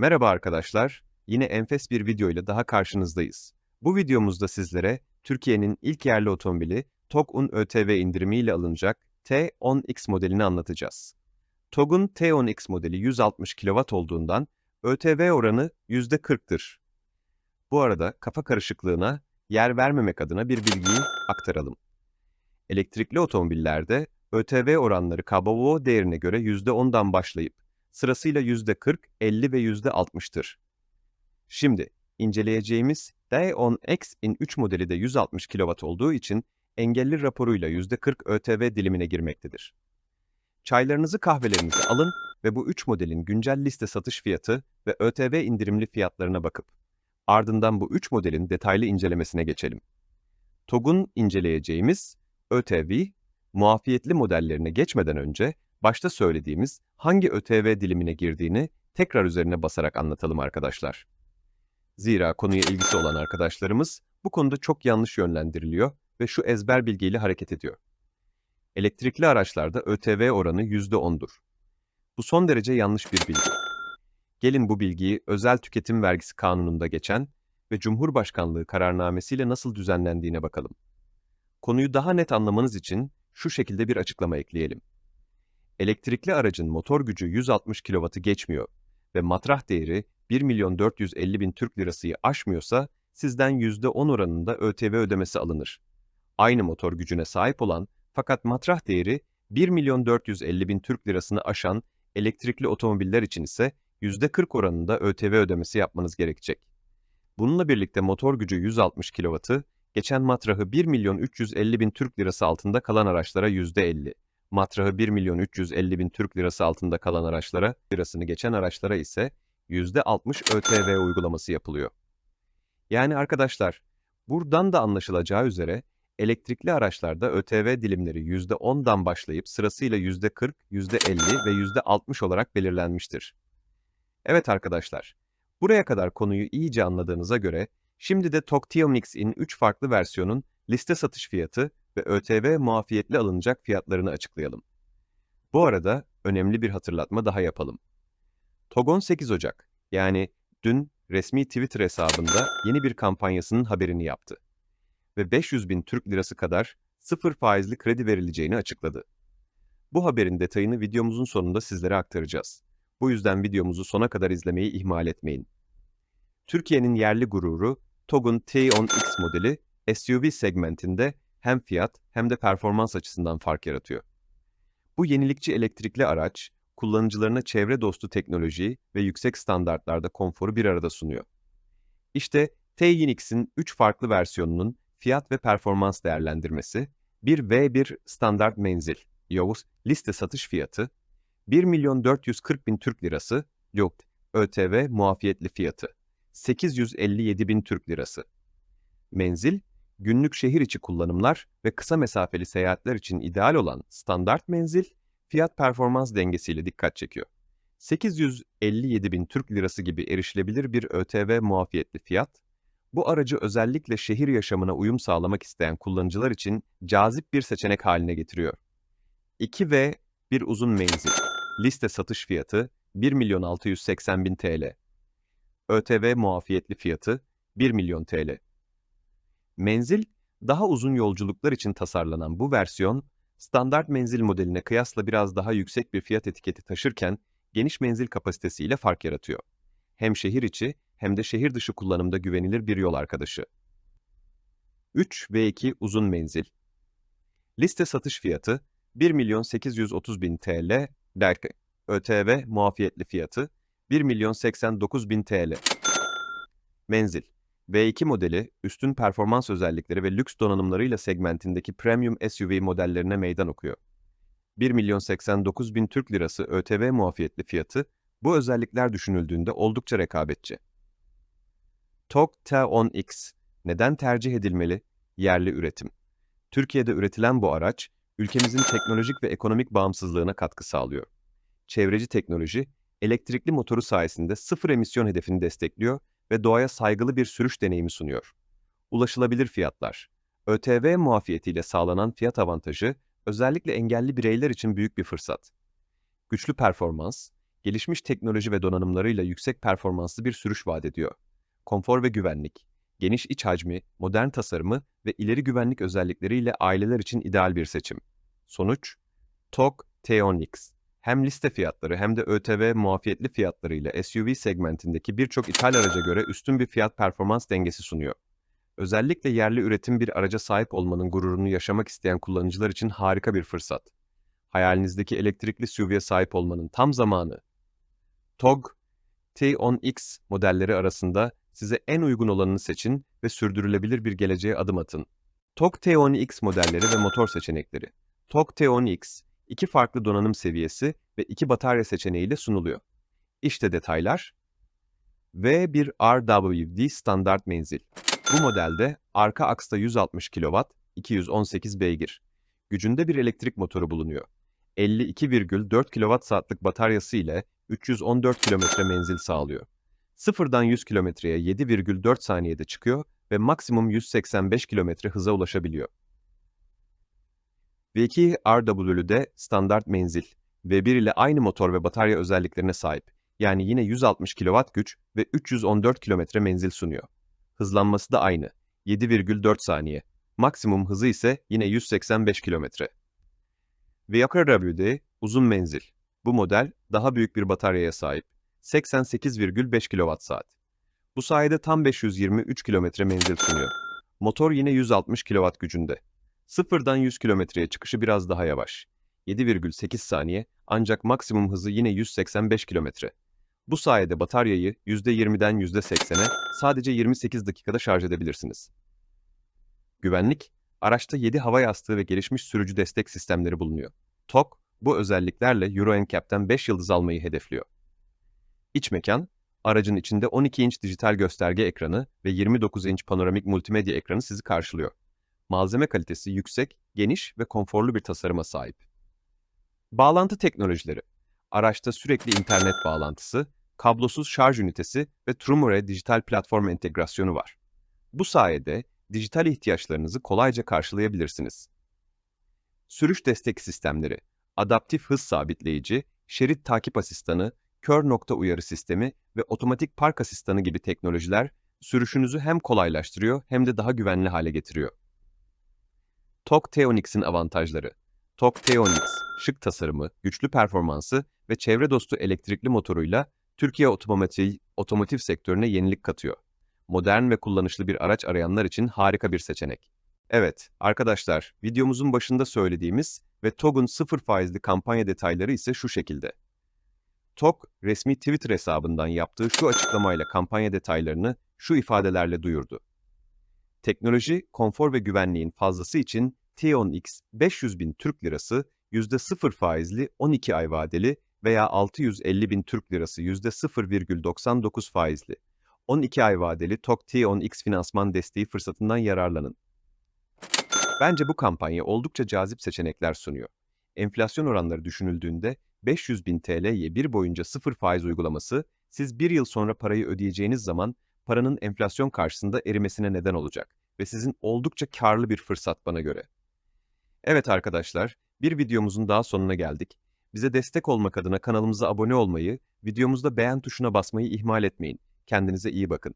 Merhaba arkadaşlar, yine enfes bir video ile daha karşınızdayız. Bu videomuzda sizlere Türkiye'nin ilk yerli otomobili TOG'un ÖTV indirimiyle alınacak T10X modelini anlatacağız. TOG'un T10X modeli 160 kW olduğundan ÖTV oranı %40'tır. Bu arada kafa karışıklığına yer vermemek adına bir bilgiyi aktaralım. Elektrikli otomobillerde ÖTV oranları KBO değerine göre %10'dan başlayıp sırasıyla %40, 50 ve %60'tır. Şimdi inceleyeceğimiz D10X'in 3 modeli de 160 kW olduğu için engelli raporuyla %40 ÖTV dilimine girmektedir. Çaylarınızı kahvelerinizi alın ve bu 3 modelin güncel liste satış fiyatı ve ÖTV indirimli fiyatlarına bakıp ardından bu 3 modelin detaylı incelemesine geçelim. TOG'un inceleyeceğimiz ÖTV, muafiyetli modellerine geçmeden önce başta söylediğimiz hangi ÖTV dilimine girdiğini tekrar üzerine basarak anlatalım arkadaşlar. Zira konuya ilgisi olan arkadaşlarımız bu konuda çok yanlış yönlendiriliyor ve şu ezber bilgiyle hareket ediyor. Elektrikli araçlarda ÖTV oranı %10'dur. Bu son derece yanlış bir bilgi. Gelin bu bilgiyi özel tüketim vergisi kanununda geçen ve Cumhurbaşkanlığı kararnamesiyle nasıl düzenlendiğine bakalım. Konuyu daha net anlamanız için şu şekilde bir açıklama ekleyelim. Elektrikli aracın motor gücü 160 kW'ı geçmiyor ve matrah değeri 1 milyon 450 bin Türk lirasıyı aşmıyorsa sizden %10 oranında ÖTV ödemesi alınır. Aynı motor gücüne sahip olan fakat matrah değeri 1 milyon 450 bin Türk lirasını aşan elektrikli otomobiller için ise %40 oranında ÖTV ödemesi yapmanız gerekecek. Bununla birlikte motor gücü 160 kW'ı, geçen matrahı 1 milyon 350 bin Türk lirası altında kalan araçlara %50, matrahı 1 milyon 350 bin Türk lirası altında kalan araçlara, lirasını geçen araçlara ise %60 ÖTV uygulaması yapılıyor. Yani arkadaşlar, buradan da anlaşılacağı üzere elektrikli araçlarda ÖTV dilimleri %10'dan başlayıp sırasıyla %40, %50 ve %60 olarak belirlenmiştir. Evet arkadaşlar, buraya kadar konuyu iyice anladığınıza göre şimdi de Tokyo Mix'in 3 farklı versiyonun liste satış fiyatı ve ÖTV muafiyetli alınacak fiyatlarını açıklayalım. Bu arada önemli bir hatırlatma daha yapalım. Togon 8 Ocak, yani dün resmi Twitter hesabında yeni bir kampanyasının haberini yaptı ve 500 bin Türk lirası kadar sıfır faizli kredi verileceğini açıkladı. Bu haberin detayını videomuzun sonunda sizlere aktaracağız. Bu yüzden videomuzu sona kadar izlemeyi ihmal etmeyin. Türkiye'nin yerli gururu TOG'un T10X modeli SUV segmentinde hem fiyat hem de performans açısından fark yaratıyor. Bu yenilikçi elektrikli araç, kullanıcılarına çevre dostu teknoloji ve yüksek standartlarda konforu bir arada sunuyor. İşte T-Unix'in 3 farklı versiyonunun fiyat ve performans değerlendirmesi, bir V1 standart menzil, Yavuz liste satış fiyatı, 1 milyon 440 bin Türk lirası, yok ÖTV muafiyetli fiyatı, 857 bin Türk lirası. Menzil, günlük şehir içi kullanımlar ve kısa mesafeli seyahatler için ideal olan standart menzil, fiyat performans dengesiyle dikkat çekiyor. 857 bin Türk lirası gibi erişilebilir bir ÖTV muafiyetli fiyat, bu aracı özellikle şehir yaşamına uyum sağlamak isteyen kullanıcılar için cazip bir seçenek haline getiriyor. 2 v bir uzun menzil. Liste satış fiyatı 1 milyon 680 bin TL. ÖTV muafiyetli fiyatı 1 milyon TL. Menzil, daha uzun yolculuklar için tasarlanan bu versiyon, standart menzil modeline kıyasla biraz daha yüksek bir fiyat etiketi taşırken geniş menzil kapasitesiyle fark yaratıyor. Hem şehir içi hem de şehir dışı kullanımda güvenilir bir yol arkadaşı. 3 ve 2 uzun menzil. Liste satış fiyatı 1 milyon 830 bin TL, derken ÖTV muafiyetli fiyatı 1 milyon 89 bin TL. Menzil. V2 modeli, üstün performans özellikleri ve lüks donanımlarıyla segmentindeki premium SUV modellerine meydan okuyor. 1 milyon 89 bin Türk lirası ÖTV muafiyetli fiyatı, bu özellikler düşünüldüğünde oldukça rekabetçi. TOG T10X neden tercih edilmeli? Yerli üretim. Türkiye'de üretilen bu araç, ülkemizin teknolojik ve ekonomik bağımsızlığına katkı sağlıyor. Çevreci teknoloji, elektrikli motoru sayesinde sıfır emisyon hedefini destekliyor ve doğaya saygılı bir sürüş deneyimi sunuyor. Ulaşılabilir fiyatlar. ÖTV muafiyetiyle sağlanan fiyat avantajı özellikle engelli bireyler için büyük bir fırsat. Güçlü performans, gelişmiş teknoloji ve donanımlarıyla yüksek performanslı bir sürüş vaat ediyor. Konfor ve güvenlik, geniş iç hacmi, modern tasarımı ve ileri güvenlik özellikleriyle aileler için ideal bir seçim. Sonuç, TOG T10X. Hem liste fiyatları hem de ÖTV muafiyetli fiyatlarıyla SUV segmentindeki birçok ithal araca göre üstün bir fiyat performans dengesi sunuyor. Özellikle yerli üretim bir araca sahip olmanın gururunu yaşamak isteyen kullanıcılar için harika bir fırsat. Hayalinizdeki elektrikli SUV'ye sahip olmanın tam zamanı. TOG T10X modelleri arasında size en uygun olanını seçin ve sürdürülebilir bir geleceğe adım atın. TOG T10X modelleri ve motor seçenekleri. TOG T10X, iki farklı donanım seviyesi ve iki batarya seçeneğiyle sunuluyor. İşte detaylar. V1RWD standart menzil. Bu modelde arka aksta 160 kW, 218 beygir. Gücünde bir elektrik motoru bulunuyor. 52,4 kWh bataryası ile 314 km menzil sağlıyor. Sıfırdan 100 kilometreye 7,4 saniyede çıkıyor ve maksimum 185 kilometre hıza ulaşabiliyor. V2 RW'de standart menzil, V1 ile aynı motor ve batarya özelliklerine sahip. Yani yine 160 kW güç ve 314 km menzil sunuyor. Hızlanması da aynı, 7,4 saniye. Maksimum hızı ise yine 185 km. VRW'de uzun menzil. Bu model daha büyük bir bataryaya sahip. 88,5 kWh. Bu sayede tam 523 km menzil sunuyor. Motor yine 160 kW gücünde. Sıfırdan 100 kilometreye çıkışı biraz daha yavaş. 7,8 saniye ancak maksimum hızı yine 185 kilometre. Bu sayede bataryayı %20'den %80'e sadece 28 dakikada şarj edebilirsiniz. Güvenlik, araçta 7 hava yastığı ve gelişmiş sürücü destek sistemleri bulunuyor. TOG, bu özelliklerle Euro NCAP'ten 5 yıldız almayı hedefliyor. İç mekan, aracın içinde 12 inç dijital gösterge ekranı ve 29 inç panoramik multimedya ekranı sizi karşılıyor. Malzeme kalitesi yüksek, geniş ve konforlu bir tasarıma sahip. Bağlantı teknolojileri. Araçta sürekli internet bağlantısı, kablosuz şarj ünitesi ve Trumore dijital platform entegrasyonu var. Bu sayede dijital ihtiyaçlarınızı kolayca karşılayabilirsiniz. Sürüş destek sistemleri, adaptif hız sabitleyici, şerit takip asistanı, kör nokta uyarı sistemi ve otomatik park asistanı gibi teknolojiler sürüşünüzü hem kolaylaştırıyor hem de daha güvenli hale getiriyor. TOG T-Onix'in avantajları. TOG T-Onix, şık tasarımı, güçlü performansı ve çevre dostu elektrikli motoruyla Türkiye otomotiv, otomotiv sektörüne yenilik katıyor. Modern ve kullanışlı bir araç arayanlar için harika bir seçenek. Evet, arkadaşlar, videomuzun başında söylediğimiz ve TOG'un sıfır faizli kampanya detayları ise şu şekilde. TOG, resmi Twitter hesabından yaptığı şu açıklamayla kampanya detaylarını şu ifadelerle duyurdu. Teknoloji, konfor ve güvenliğin fazlası için T10X 500 bin Türk Lirası %0 faizli 12 ay vadeli veya 650 bin Türk Lirası %0,99 faizli 12 ay vadeli TOK T10X finansman desteği fırsatından yararlanın. Bence bu kampanya oldukça cazip seçenekler sunuyor. Enflasyon oranları düşünüldüğünde 500 bin TL'ye bir boyunca sıfır faiz uygulaması, siz bir yıl sonra parayı ödeyeceğiniz zaman paranın enflasyon karşısında erimesine neden olacak ve sizin oldukça karlı bir fırsat bana göre. Evet arkadaşlar, bir videomuzun daha sonuna geldik. Bize destek olmak adına kanalımıza abone olmayı, videomuzda beğen tuşuna basmayı ihmal etmeyin. Kendinize iyi bakın.